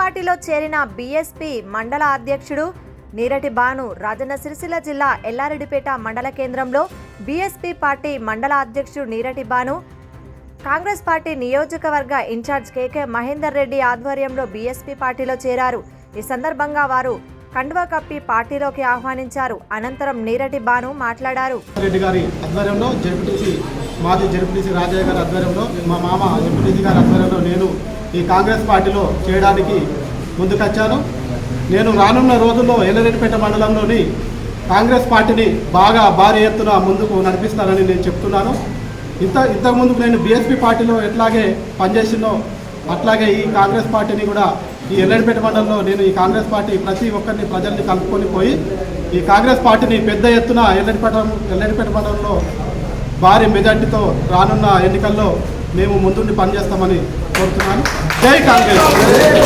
పార్టీలో చేరిన బీఎస్పీ మండల అధ్యక్షుడు నీరటి బాను రాజన్న సిరిసిల్ల జిల్లా ఎల్లారెడ్డిపేట మండల కేంద్రంలో బీఎస్పీ పార్టీ మండల అధ్యక్షుడు నీరటి బాను కాంగ్రెస్ పార్టీ నియోజకవర్గ incharge K K Mahender Reddy ఆధ్వర్యంలో బీఎస్పీ పార్టీలో చేరారు. ఈ సందర్భంగా వారు కండువా కప్పి పార్టీలోకి ఆహ్వానించారు. అనంతరం నీరటి బాను మాట్లాడారు. రెడ్డి గారి ఆధ్వర్యంలో జడ్పీటీసీ మాజీ జడ్పీటీసీ రాజయ్య గారి ఆధ్వర్యంలో మా మామ జడ్పీటీసీ గారి ఆధ్వర్యంలో నేను ఈ కాంగ్రెస్ పార్టీలో చేయడానికి ముందుకొచ్చాను. నేను రానున్న రోజుల్లో ఎల్లరెడ్డిపేట మండలంలోని కాంగ్రెస్ పార్టీని బాగా భారీ ఎత్తున ముందుకు నడిపిస్తానని నేను చెప్తున్నాను. ఇంత ఇంతకుముందు నేను బీఎస్పీ పార్టీలో ఎట్లాగే పనిచేసినో అట్లాగే ఈ కాంగ్రెస్ పార్టీని కూడా ఈ ఎల్లడిపేట మండలంలో నేను ఈ కాంగ్రెస్ పార్టీ ప్రతి ఒక్కరిని ప్రజల్ని కలుపుకొని పోయి ఈ కాంగ్రెస్ పార్టీని పెద్ద ఎత్తున ఎల్లడిపేట ఎల్లడిపేట మండలంలో భారీ మెజార్టీతో రానున్న ఎన్నికల్లో మేము ముందుండి పనిచేస్తామని కోరుతున్నాను. జై కాంగ్రెస్.